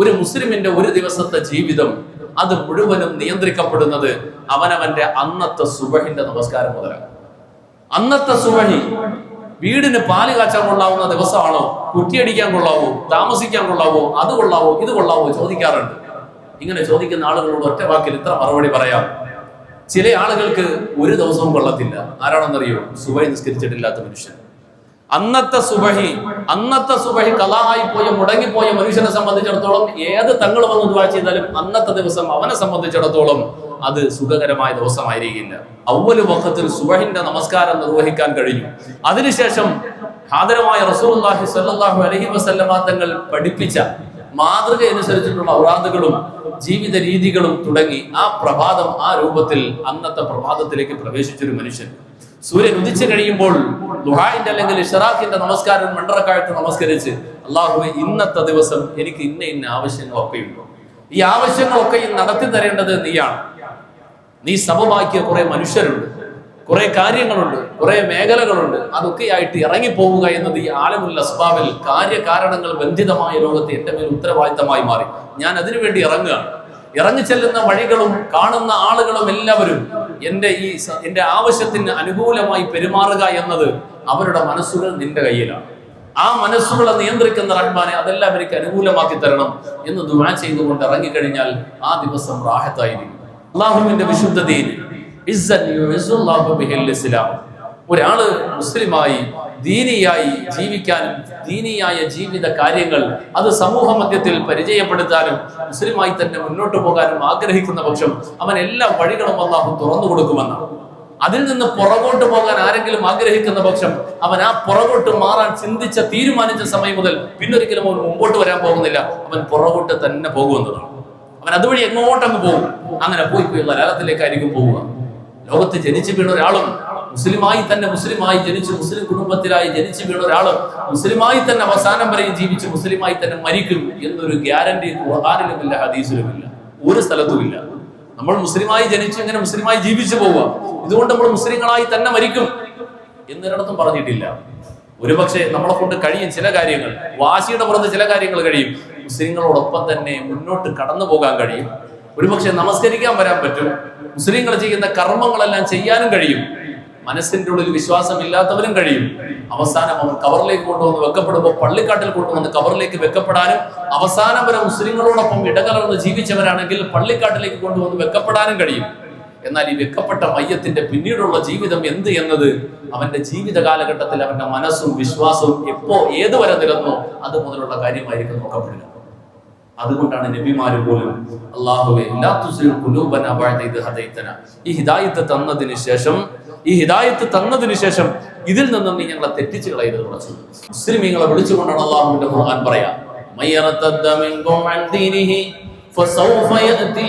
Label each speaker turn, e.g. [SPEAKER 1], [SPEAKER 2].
[SPEAKER 1] ഒരു മുസ്ലിമിന്റെ ഒരു ദിവസത്തെ ജീവിതം അത് മുഴുവനും നിയന്ത്രിക്കപ്പെടുന്നത് അവനവന്റെ അന്നത്തെ സുബഹിന്റെ നമസ്കാരം മുതലാണ്. അന്നത്തെ സുബഹി വീടിന് പാൽ കാച്ചാൻ കൊള്ളാവുന്ന ദിവസമാണോ? കുറ്റിയടിക്കാൻ കൊള്ളാവോ? താമസിക്കാൻ കൊള്ളാവോ? അത് കൊള്ളാവോ? ഇത് കൊള്ളാവോ? ചോദിക്കാറുണ്ട്. ഇങ്ങനെ ചോദിക്കുന്ന ആളുകളോട് ഒറ്റ വാക്കിൽ ഇത്ര മറുപടി പറയാം. ചില ആളുകൾക്ക് ഒരു ദിവസവും കൊള്ളത്തില്ല. ആരാണെന്നറിയോ? സുബഹി നിസ്കരിച്ചിട്ടില്ലാത്ത മനുഷ്യൻ. അന്നത്തെ സുബഹി അന്നത്തെ സുബഹി കലായി പോയ മുടങ്ങിപ്പോയ മനുഷ്യനെ സംബന്ധിച്ചിടത്തോളം ഏത് തങ്ങൾ വന്ന് ദുവാ ചെയ്താലും അന്നത്തെ ദിവസം അവനെ സംബന്ധിച്ചിടത്തോളം അത് സുഖകരമായ ദിവസമായിരിക്കില്ല. അവൽ വക്കത്തിൽ സുബഹിന്റെ നമസ്കാരം നിർവഹിക്കാൻ കഴിഞ്ഞു. അതിനുശേഷം ഹാദരമായ റസൂലുള്ളാഹി സ്വല്ലല്ലാഹു അലഹി വസല്ലമ തങ്ങൾ പഠിപ്പിച്ച മാതൃക അനുസരിച്ചിട്ടുള്ള ഔറാദുകളും ജീവിത രീതികളും തുടങ്ങി ആ പ്രഭാതം ആ രൂപത്തിൽ അന്നത്തെ പ്രഭാതത്തിലേക്ക് പ്രവേശിച്ചൊരു മനുഷ്യൻ. സൂര്യൻ ഉദിച്ചു കഴിയുമ്പോൾ ദുഹായിന്റെ അല്ലെങ്കിൽ ഇഷറാഖിന്റെ നമസ്കാരം മണ്ടറക്കാലത്ത് നമസ്കരിച്ച് അള്ളാഹുവെ ഇന്നത്തെ ദിവസം എനിക്ക് ഇന്ന ഇന്ന ആവശ്യങ്ങളൊക്കെയുണ്ട്. ഈ ആവശ്യങ്ങളൊക്കെ നടത്തി തരേണ്ടത് നീയാണ്. നീ സമമാക്കിയ കുറെ മനുഷ്യരുണ്ട് കുറെ കാര്യങ്ങളുണ്ട് കുറെ മേഖലകളുണ്ട്. അതൊക്കെയായിട്ട് ഇറങ്ങിപ്പോവുക എന്നത് ഈ ആലമുൽ അസ്ബാബിൽ കാര്യകാരണങ്ങൾ ബന്ധിതമായ ലോകത്ത് എന്റെ മേൽ ഉത്തരവാദിത്തമായി മാറി. ഞാൻ അതിനുവേണ്ടി ഇറങ്ങുകയാണ്. ഇറങ്ങി ചെല്ലുന്ന വഴികളും കാണുന്ന ആളുകളും എല്ലാവരും എന്റെ ഈ എന്റെ ആവശ്യത്തിന് അനുകൂലമായി പെരുമാറുക എന്നത് അവരുടെ മനസ്സുകൾ നിന്റെ കയ്യിലാണ്. ആ മനസ്സുകളെ നിയന്ത്രിക്കുന്ന റഹ്മാനെ അതെല്ലാം എനിക്ക് അനുകൂലമാക്കി തരണം എന്ന് ദുആ ചെയ്തുകൊണ്ട് ഇറങ്ങിക്കഴിഞ്ഞാൽ ആ ദിവസം റാഹത്തായിരിക്കും. അള്ളാഹുവിന്റെ വിശുദ്ധ ദീൻ. ഇസ്സൻ യുഇസ്സുല്ലാഹു ബിഹിൽ ഇസ്ലാം. ഒരാൾ മുസ്ലിമായി ദീനിയായി ജീവിക്കാനും ദീനിയായ ജീവിത കാര്യങ്ങൾ അത് സമൂഹ മധ്യത്തിൽ പരിചയപ്പെടുത്താനും മുസ്ലിമായി തന്നെ മുന്നോട്ട് പോകാനും ആഗ്രഹിക്കുന്ന പക്ഷം അവൻ എല്ലാ വഴികളും അള്ളാഹു തുറന്നു കൊടുക്കുമെന്നാണ് അതിൽ നിന്ന് പുറകോട്ട് പോകാൻ ആരെങ്കിലും ആഗ്രഹിക്കുന്ന പക്ഷം അവൻ ആ പുറകോട്ട് മാറാൻ ചിന്തിച്ച തീരുമാനിച്ച സമയം മുതൽ പിന്നൊരിക്കലും അവൻ മുമ്പോട്ട് വരാൻ പോകുന്നില്ല. അവൻ പുറകോട്ട് തന്നെ പോകുമെന്നതാണ്. അവൻ അതുവഴി എങ്ങോട്ടങ്ങ് പോകും? അങ്ങനെ പോയി പോയി കലാലത്തിലേക്കായിരിക്കും പോവുക. ലോകത്ത് ജനിച്ചു വീണ ഒരാളും മുസ്ലിമായി തന്നെ മുസ്ലിമായി ജനിച്ച് മുസ്ലിം കുടുംബത്തിലായി ജനിച്ചു വീണ ഒരാൾ മുസ്ലിമായി തന്നെ അവസാനം വരെയും ജീവിച്ച് മുസ്ലിമായി തന്നെ മരിക്കും എന്നൊരു ഗ്യാരണ്ടി ഖുർആാനിലുമില്ല ഹദീസിലുമില്ല ഒരു സ്ഥലത്തുമില്ല നമ്മൾ മുസ്ലിമായി ജനിച്ച് ഇങ്ങനെ മുസ്ലിമായി ജീവിച്ചു പോവുക ഇതുകൊണ്ട് നമ്മൾ മുസ്ലിങ്ങളായി തന്നെ മരിക്കും എന്നൊരിടത്തും പറഞ്ഞിട്ടില്ല. ഒരുപക്ഷെ നമ്മളെ കൊണ്ട് കഴിയും ചില കാര്യങ്ങൾ. വാശിയുടെ പുറത്ത് ചില കാര്യങ്ങൾ കഴിയും. മുസ്ലിങ്ങളോടൊപ്പം തന്നെ മുന്നോട്ട് കടന്നു പോകാൻ കഴിയും. ഒരുപക്ഷെ നമസ്കരിക്കാൻ വരാൻ പറ്റും. മുസ്ലിങ്ങൾ ചെയ്യുന്ന കർമ്മങ്ങളെല്ലാം ചെയ്യാനും കഴിയും. മനസ്സിന്റെ ഉള്ളിൽ വിശ്വാസമില്ലാത്തവരും കഴിയും. അവസാനം അവർ കവറിലേക്ക് കൊണ്ടുവന്ന് വെക്കപ്പെടുമ്പോൾ പള്ളിക്കാട്ടിൽ കൊണ്ടുവന്ന് കവറിലേക്ക് വെക്കപ്പെടാനും അവസാനം വരെ മുസ്ലിങ്ങളോടൊപ്പം ഇടകലർന്ന് ജീവിച്ചവരാണെങ്കിൽ പള്ളിക്കാട്ടിലേക്ക് കൊണ്ടുവന്ന് വെക്കപ്പെടാനും കഴിയും. എന്നാൽ ഈ വെക്കപ്പെട്ട മയ്യത്തിന്റെ പിന്നീടുള്ള ജീവിതം എന്ത് എന്നത്? അവന്റെ ജീവിത കാലഘട്ടത്തിൽ അവന്റെ മനസ്സും വിശ്വാസവും എപ്പോ ഏതുവരെ നിലന്നോ അത് മുതലുള്ള കാര്യമായിരിക്കും നോക്കപ്പെടുക. അതുകൊണ്ടാണ് നബിമാര് പോലും അള്ളാഹുവെ ഈ ഹിദായത്ത് തന്നതിന് ശേഷം ഈ ഹിദായത്ത് തന്നതിന് ശേഷം ഇതിൽ നിന്നും നീ ഞങ്ങളെ തെറ്റിച്ച് കളയരുത് മുസ്ലിം മുസ്ലിമീങ്ങളെ വിളിച്ചുകൊണ്ടാണ് അള്ളാഹുവിന്റെ ഖുർആൻ പറയാ മയ്യറത്തദ്ദ മിൻകും അൻ ദീനിഹി ഫസൗഫ യഅതി